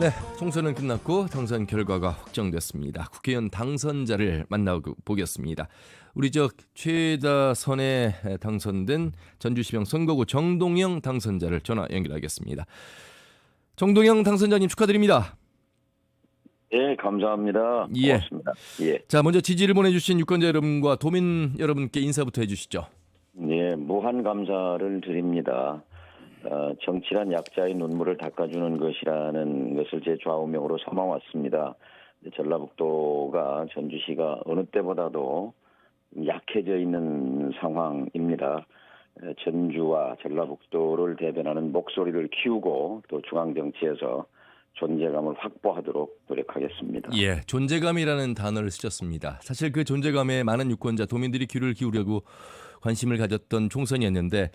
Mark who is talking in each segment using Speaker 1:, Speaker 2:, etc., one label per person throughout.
Speaker 1: 네, 총선은 끝났고 당선 결과가 확정됐습니다. 국회의원 당선자를 만나고 보겠습니다. 우리 저 최다 선에 당선된 전주시장 선거구 정동영 당선자를 전화 연결하겠습니다. 정동영 당선자님 축하드립니다.
Speaker 2: 예, 감사합니다.
Speaker 1: 예.
Speaker 2: 고맙습니다. 예,
Speaker 1: 자, 먼저 지지를 보내주신 유권자 여러분과 도민 여러분께 인사부터 해주시죠.
Speaker 2: 예, 무한 감사를 드립니다. 어, 정치란 약자의 눈물을 닦아주는 것이라는 것을 제 좌우명으로 삼아왔습니다. 전라북도가 전주시가 어느 때보다도 약해져 있는 상황입니다. 에, 전주와 전라북도를 대변하는 목소리를 키우고 또 중앙 정치에서 존재감을 확보하도록 노력하겠습니다.
Speaker 1: 예, 존재감이라는 단어를 쓰셨습니다. 사실 그 존재감에 많은 유권자, 도민들이 귀를 기울이고 관심을 가졌던 총선이었는데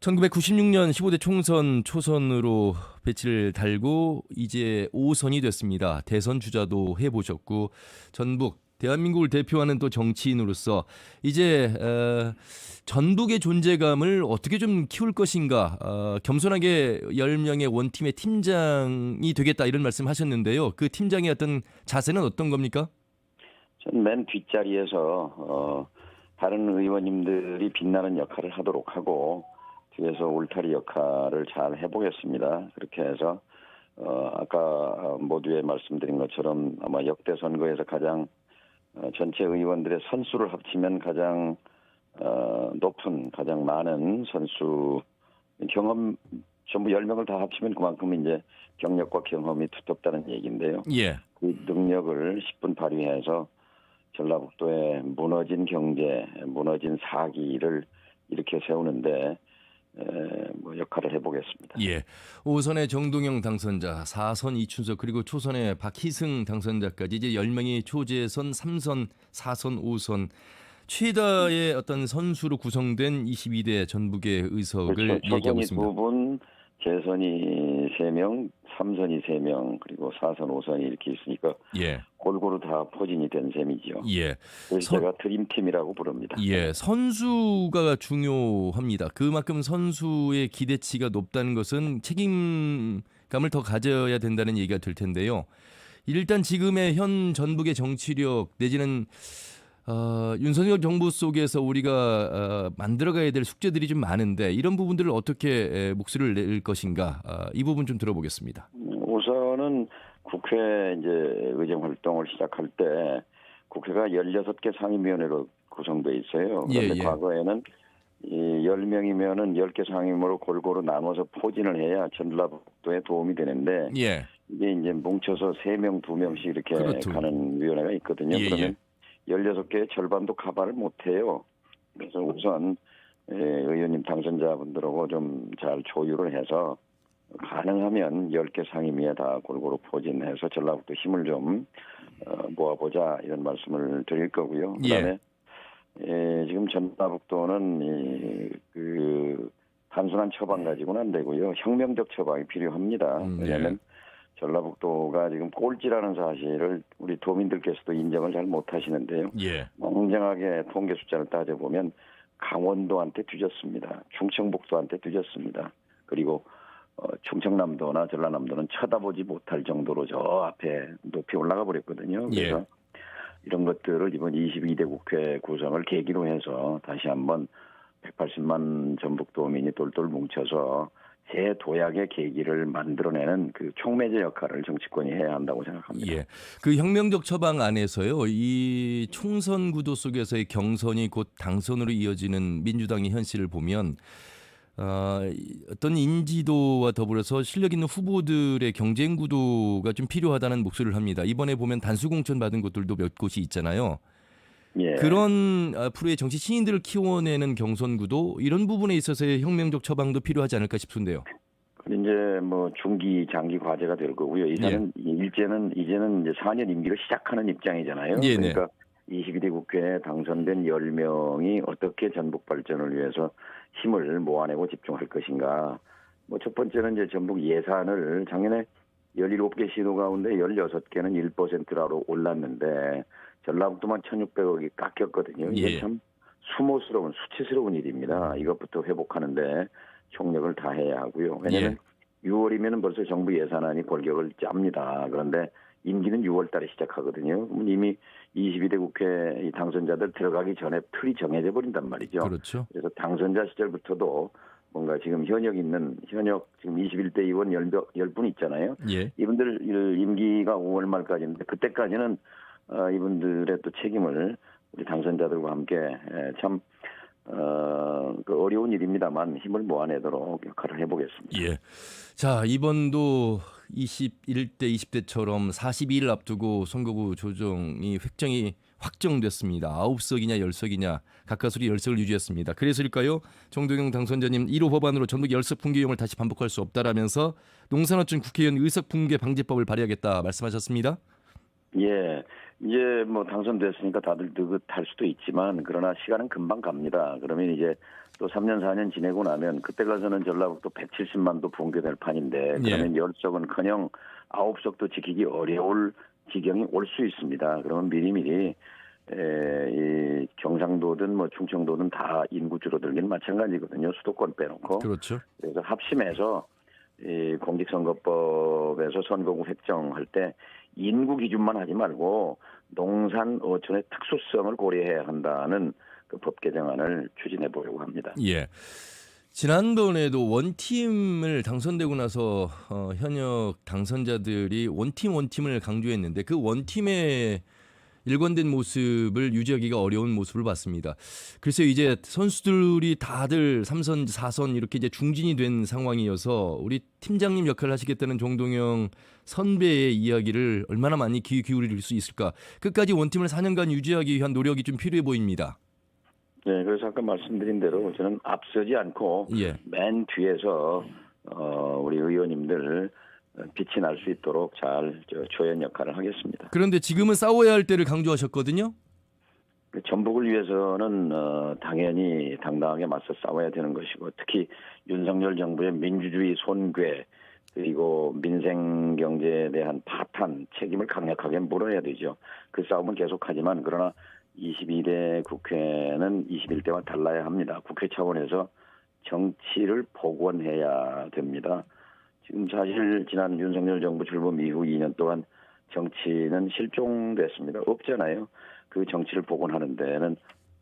Speaker 1: 1996년 15대 총선 초선으로 배치를 달고 이제 5선이 됐습니다. 대선 주자도 해보셨고 전북 대한민국을 대표하는 또 정치인으로서 이제 어, 전북의 존재감을 어떻게 좀 키울 것인가 어, 겸손하게 10명의 원팀의 팀장이 되겠다 이런 말씀하셨는데요. 그 팀장의 어떤 자세는 어떤 겁니까?
Speaker 2: 저는 맨 뒷자리에서 어, 다른 의원님들이 빛나는 역할을 하도록 하고 뒤에서 울타리 역할을 잘 해보겠습니다. 그렇게 해서 어, 아까 모두에 말씀드린 것처럼 아마 역대 선거에서 가장 어, 전체 의원들의 선수를 합치면 가장 어, 높은 가장 많은 선수 경험 전부 10명을 다 합치면 그만큼 이제 경력과 경험이 두텁다는 얘기인데요.
Speaker 1: 예.
Speaker 2: 그 능력을 10분 발휘해서 전라북도의 무너진 경제, 무너진 사기를 이렇게 세우는데 에, 뭐 역할을 해보겠습니다.
Speaker 1: 예. 5선의 정동영 당선자, 4선 이춘석 그리고 초선의 박희승 당선자까지 이제 10명이 초재선 3선, 4선, 5선 최다의 어떤 선수로 구성된 22대 전북의 의석을
Speaker 2: 그렇죠.
Speaker 1: 얘기하고 있습니다.
Speaker 2: 두 분, 재선이 세 명, 삼선이 세 명, 그리고 사선, 오선이 이렇게 있으니까
Speaker 1: 예.
Speaker 2: 골고루 다 포진이 된 셈이죠.
Speaker 1: 예.
Speaker 2: 그래서
Speaker 1: 선-
Speaker 2: 제가 드림팀이라고 부릅니다.
Speaker 1: 예, 선수가 중요합니다. 그만큼 선수의 기대치가 높다는 것은 책임감을 더 가져야 된다는 얘기가 될 텐데요. 일단 지금의 현 전북의 정치력 내지는 어, 윤석열 정부 속에서 우리가 어, 만들어가야 될 숙제들이 좀 많은데 이런 부분들을 어떻게 에, 목소리를 낼 것인가 어, 이 부분 좀 들어보겠습니다.
Speaker 2: 우선은 국회 이제 의정 활동을 시작할 때 국회가 16개 상임위원회로 구성돼 있어요. 그런데
Speaker 1: 예, 예.
Speaker 2: 과거에는 이 10명이면은 10개 상임으로 골고루 나눠서 포진을 해야 전라북도에 도움이 되는데
Speaker 1: 예,
Speaker 2: 이게 이제 뭉쳐서 3명, 2명씩 이렇게
Speaker 1: 그렇죠.
Speaker 2: 가는 위원회가 있거든요.
Speaker 1: 예,
Speaker 2: 그러면 16개의 절반도 커버를 못 해요. 그래서 우선 예, 의원님 당선자분들하고 좀 잘 조율을 해서 가능하면 10개 상임위에 다 골고루 포진해서 전라북도 힘을 좀 어, 모아보자 이런 말씀을 드릴 거고요.
Speaker 1: 예.
Speaker 2: 그다음에 예, 지금 전라북도는 이, 그 단순한 처방 가지고는 안 되고요. 혁명적 처방이 필요합니다.
Speaker 1: 음, 예.
Speaker 2: 왜냐하면 전라북도가 지금 꼴찌라는 사실을 우리 도민들께서도 인정을 잘 못하시는데요.
Speaker 1: 예,
Speaker 2: 엉정하게 통계 숫자를 따져보면 강원도한테 뒤졌습니다. 충청북도한테 뒤졌습니다. 그리고 어, 충청남도나 전라남도는 쳐다보지 못할 정도로 저 앞에 높이 올라가 버렸거든요. 그래서 이런 것들을 이번 22대 국회 구성을 계기로 해서 다시 한번 180만 전북도민이 똘똘 뭉쳐서 새 도약의 계기를 만들어내는 그 촉매제 역할을 정치권이 해야 한다고 생각합니다.
Speaker 1: 예. 그 혁명적 처방 안에서요. 이 총선 구도 속에서의 경선이 곧 당선으로 이어지는 민주당의 현실을 보면 어, 이 어떤 인지도와 더불어서 실력 있는 후보들의 경쟁 구도가 좀 필요하다는 목소리를 합니다. 이번에 보면 단수 공천 받은 곳들도 몇 곳이 있잖아요.
Speaker 2: 예.
Speaker 1: 그런 앞으로의 정치 신인들을 키워내는 경선 구도 이런 부분에 있어서의 혁명적 처방도 필요하지 않을까 싶은데요.
Speaker 2: 이제 뭐 중기 장기 과제가 될 거고요. 이제는 일제는 이제는 이제 4년 임기를 시작하는 입장이잖아요.
Speaker 1: 예, 네.
Speaker 2: 그러니까 22대 국회에 당선된 10명이 어떻게 전북 발전을 위해서 힘을 모아내고 집중할 것인가. 뭐 첫 번째는 이제 전북 예산을 작년에 17개 시도 가운데 16개는 1%라로 올랐는데 전라북도만 1,600억이 깎였거든요. 이게
Speaker 1: 예.
Speaker 2: 참 수모스러운 수치스러운 일입니다. 이것부터 회복하는데 총력을 다해야 하고요. 왜냐하면 6월이면 벌써 정부 예산안이 골격을 짭니다. 그런데 임기는 6월 달에 시작하거든요. 이미 22대 국회 이 당선자들 들어가기 전에 틀이 정해져 버린단 말이죠.
Speaker 1: 그렇죠.
Speaker 2: 그래서 당선자 시절부터도 뭔가 지금 현역 있는 현역 지금 21대 의원 10분 있잖아요.
Speaker 1: 예.
Speaker 2: 이분들 임기가 5월 말까지인데 그때까지는 어, 이분들의 또 책임을 우리 당선자들과 함께 에, 참 어, 그 어려운 일입니다만 힘을 모아내도록 역할을 해보겠습니다.
Speaker 1: 예. 자, 이번도 21대 20대처럼 42일 앞두고 선거구 조정이 획정이 확정됐습니다. 9석이냐 10석이냐 가까스로 10석을 유지했습니다. 그래서일까요? 정동영 당선자님 1호 법안으로 전국 10석 붕괴용을 다시 반복할 수 없다라면서 농산어촌 국회의원 의석 붕괴 방지법을 발의하겠다 말씀하셨습니다.
Speaker 2: 예, 이제 뭐 당선됐으니까 다들 느긋할 수도 있지만 그러나 시간은 금방 갑니다. 그러면 이제 또 3년 4년 지내고 나면 그때 가서는 전라북도 170만도 붕괴될 판인데 그러면 열 10석은커녕 9석도 지키기 어려울 지경이 올 수 있습니다. 그러면 미리미리 에, 이 경상도든 뭐 충청도든 다 인구 줄어들기는 마찬가지거든요. 수도권 빼놓고.
Speaker 1: 그렇죠.
Speaker 2: 그래서 합심해서 이 공직선거법에서 선거구 획정할 때 인구 기준만 하지 말고 농산 어촌의 특수성을 고려해야 한다는 그 법 개정안을 추진해 보려고 합니다.
Speaker 1: 예. 지난번에도 원팀을 당선되고 나서 어, 현역 당선자들이 원팀 원팀을 강조했는데 그 원팀의 일관된 모습을 유지하기가 어려운 모습을 봤습니다. 글쎄 이제 선수들이 다들 3선, 4선 이렇게 이제 중진이 된 상황이어서 우리 팀장님 역할을 하시겠다는 정동영 선배의 이야기를 얼마나 많이 귀 기울일 수 있을까? 끝까지 원팀을 4년간 유지하기 위한 노력이 좀 필요해 보입니다.
Speaker 2: 네, 그래서 아까 말씀드린 대로 저는 앞서지 않고
Speaker 1: 예.
Speaker 2: 맨 뒤에서 어, 우리 의원님들 빛이 날 수 있도록 잘 저, 조연 역할을 하겠습니다.
Speaker 1: 그런데 지금은 싸워야 할 때를 강조하셨거든요.
Speaker 2: 그 전북을 위해서는 어, 당연히 당당하게 맞서 싸워야 되는 것이고 특히 윤석열 정부의 민주주의 손괴 그리고 민생 경제에 대한 파탄 책임을 강력하게 물어야 되죠. 그 싸움은 계속하지만 그러나 22대 국회는 21대와 달라야 합니다. 국회 차원에서 정치를 복원해야 됩니다. 지금 사실 지난 윤석열 정부 출범 이후 2년 동안 정치는 실종됐습니다. 없잖아요. 그 정치를 복원하는 데는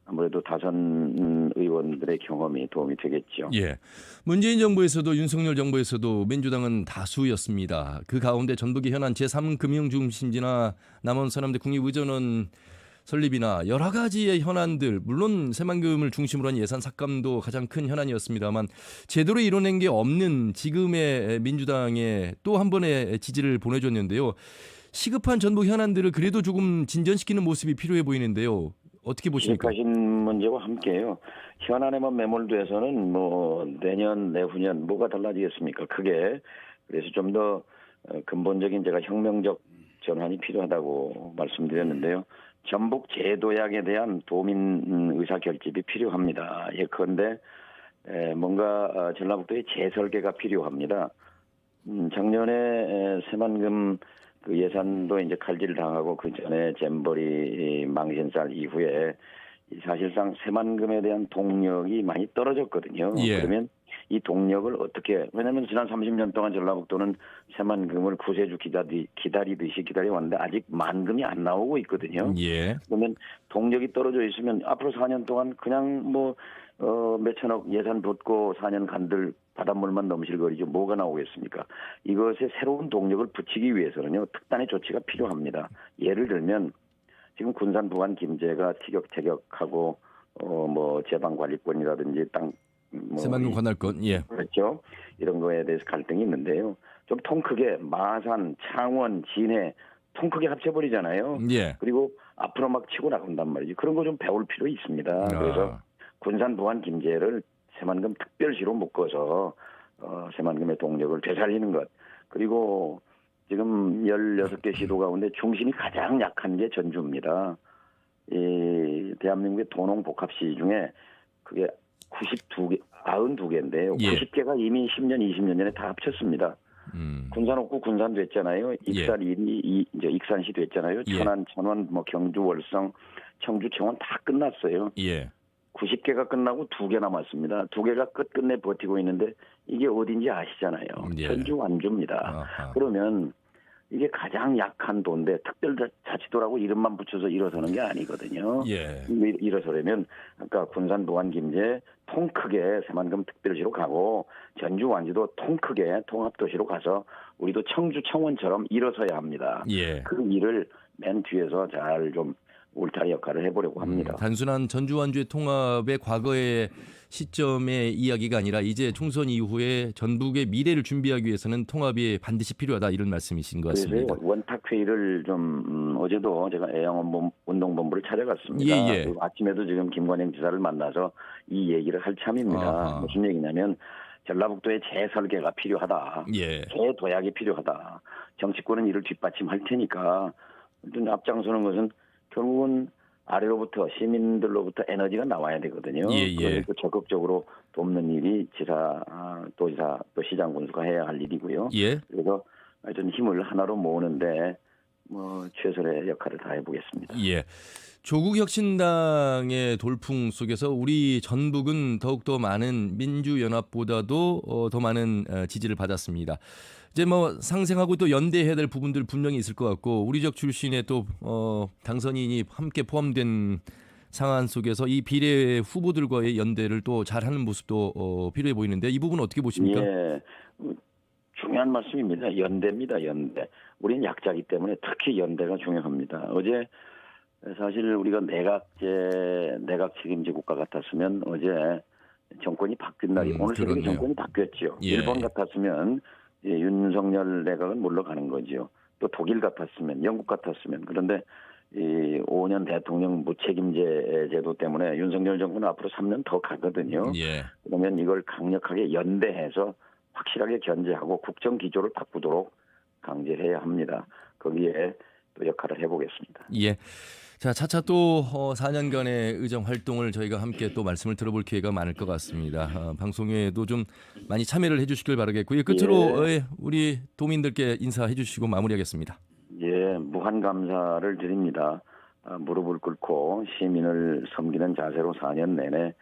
Speaker 2: 아무래도 다선 의원들의 경험이 도움이 되겠죠.
Speaker 1: 예. 문재인 정부에서도 윤석열 정부에서도 민주당은 다수였습니다. 그 가운데 전북의 현안 제3금융중심지나 남원 사람들 국립의전원 설립이나 여러 가지의 현안들 물론 새만금을 중심으로 한 예산 삭감도 가장 큰 현안이었습니다만 제대로 이뤄낸 게 없는 지금의 민주당에 또 한 번의 지지를 보내줬는데요. 시급한 전북 현안들을 그래도 조금 진전시키는 모습이 필요해 보이는데요. 어떻게 보십니까?
Speaker 2: 시급하신 문제와 함께요. 현안에만 매몰돼서는 뭐 내년 내후년 뭐가 달라지겠습니까? 크게 그래서 좀 더 근본적인 제가 혁명적 전환이 필요하다고 말씀드렸는데요. 전북 제도약에 대한 도민 의사 결집이 필요합니다. 예컨대 에, 뭔가 어, 전라북도의 재설계가 필요합니다. 음, 작년에 에, 새만금 그 예산도 이제 칼질 당하고 그 전에 잼버리 망신살 이후에 이 사실상 새만금에 대한 동력이 많이 떨어졌거든요.
Speaker 1: 예.
Speaker 2: 그러면 이 동력을 어떻게 왜냐하면 지난 30년 동안 전라북도는 새만금을 구세주 기다리, 기다리듯이 기다려왔는데 아직 만금이 안 나오고 있거든요.
Speaker 1: 예.
Speaker 2: 그러면 동력이 떨어져 있으면 앞으로 4년 동안 그냥 뭐 어, 몇천억 예산 붓고 4년 간들 바닷물만 넘실거리죠. 뭐가 나오겠습니까? 이것에 새로운 동력을 붙이기 위해서는요. 특단의 조치가 필요합니다. 예를 들면 지금 군산 부안 김제가 티격태격하고 어뭐 제방 관리권이라든지 땅 뭐
Speaker 1: 새만금 관할권. 예.
Speaker 2: 그렇죠. 이런 거에 대해서 갈등이 있는데요. 좀 통 크게 마산, 창원, 진해 통 크게 합쳐버리잖아요.
Speaker 1: 예.
Speaker 2: 그리고 앞으로 막 치고 나간단 말이죠. 그런 거 좀 배울 필요 있습니다. 그래서
Speaker 1: 아,
Speaker 2: 군산 부안 김제를 새만금 특별시로 묶어서 어, 새만금의 동력을 되살리는 것. 그리고 지금 16개 시도 가운데 중심이 가장 약한 게 전주입니다. 이 대한민국의 도농 복합시 중에 그게 92개, 92개인데요.
Speaker 1: 예.
Speaker 2: 90개가 이미 10년, 20년 전에 다 합쳤습니다.
Speaker 1: 음.
Speaker 2: 군산 옥구 군산 됐잖아요. 익산 일이 이 이제 익산시 됐잖아요.
Speaker 1: 예.
Speaker 2: 천안, 천원, 뭐 경주, 월성, 청주, 청원 다 끝났어요.
Speaker 1: 예.
Speaker 2: 90개가 끝나고 두 개 남았습니다. 두 개가 끝끝내 버티고 있는데 이게 어딘지 아시잖아요.
Speaker 1: 예.
Speaker 2: 전주 완주입니다.
Speaker 1: 아하.
Speaker 2: 그러면 이게 가장 약한 도인데 특별자치도라고 이름만 붙여서 일어서는 게 아니거든요.
Speaker 1: 예.
Speaker 2: 일- 일어서려면 아까 군산 도안 김제 통 크게 새만금 특별시로 가고 전주 완주도 통 크게 통합도시로 가서 우리도 청주 청원처럼 일어서야 합니다.
Speaker 1: 예.
Speaker 2: 그 일을 맨 뒤에서 잘 좀 울타리 역할을 해보려고 합니다.
Speaker 1: 음, 단순한 전주 완주의 통합의 과거의 시점의 이야기가 아니라 이제 총선 이후에 전북의 미래를 준비하기 위해서는 통합이 반드시 필요하다 이런 말씀이신 것 같습니다.
Speaker 2: 원탁 회의를 좀 음, 어제도 제가 애양원 운동본부를 찾아갔습니다.
Speaker 1: 예, 예.
Speaker 2: 아침에도 지금 김관영 지사를 만나서 이 얘기를 할 참입니다.
Speaker 1: 아하.
Speaker 2: 무슨 얘기냐면 전라북도의 재설계가 필요하다.
Speaker 1: 예.
Speaker 2: 재도약이 필요하다. 정치권은 이를 뒷받침할 테니까 어떤 앞장서는 것은 결국은 아래로부터 시민들로부터 에너지가 나와야 되거든요.
Speaker 1: 예, 예.
Speaker 2: 그래서 적극적으로 돕는 일이 지사, 아, 도지사, 또 시장 군수가 해야 할 일이고요.
Speaker 1: 예.
Speaker 2: 그래서 하여튼 힘을 하나로 모으는데 뭐 최선의 역할을 다해 보겠습니다.
Speaker 1: 예. 조국 혁신당의 돌풍 속에서 우리 전북은 더욱더 많은 민주연합보다도 어, 더 많은 어, 지지를 받았습니다. 이제 뭐 상생하고 또 연대해야 될 부분들 분명히 있을 것 같고 우리 지역 출신의 또 어, 당선인이 함께 포함된 상황 속에서 이 비례 후보들과의 연대를 또 잘하는 모습도 어, 필요해 보이는데 이 부분 은 어떻게 보십니까?
Speaker 2: 예, 어, 중요한 말씀입니다. 연대입니다. 연대. 우리는 약자기 때문에 특히 연대가 중요합니다. 어제 사실 우리가 내각제 내각 책임제 국가 같았으면 어제 정권이 바뀐 날이
Speaker 1: 음,
Speaker 2: 오늘 새벽에. 정권이 바뀌었죠.
Speaker 1: 예.
Speaker 2: 일본 같았으면 예, 윤석열 내각은 물러가는 거죠. 또 독일 같았으면 영국 같았으면 그런데 이 5년 대통령 무책임제 제도 때문에 윤석열 정부는 앞으로 3년 더 가거든요.
Speaker 1: 예.
Speaker 2: 그러면 이걸 강력하게 연대해서 확실하게 견제하고 국정 기조를 바꾸도록 강제해야 합니다. 거기에 또 역할을 해보겠습니다.
Speaker 1: 예. 자, 차차 또 어, 4년간의 의정 활동을 저희가 함께 또 말씀을 들어볼 기회가 많을 것 같습니다. 어, 방송에도 좀 많이 참여를 해주시길 바라겠고요. 끝으로 어, 예, 우리 도민들께 인사해 주시고 마무리하겠습니다.
Speaker 2: 예, 무한 감사를 드립니다. 아, 무릎을 꿇고 시민을 섬기는 자세로 4년 내내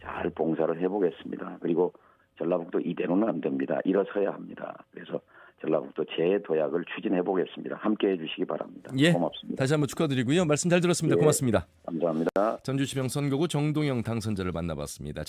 Speaker 2: 잘 봉사를 해보겠습니다. 그리고 전라북도 이대로는 안 됩니다. 일어서야 합니다. 그래서 전라북도 재도약을 추진해 보겠습니다. 함께 해주시기 바랍니다.
Speaker 1: 예.
Speaker 2: 고맙습니다.
Speaker 1: 다시 한번 축하드리고요. 말씀 잘 들었습니다.
Speaker 2: 예.
Speaker 1: 고맙습니다.
Speaker 2: 감사합니다.
Speaker 1: 전주시병 선거구 정동영 당선자를 만나봤습니다.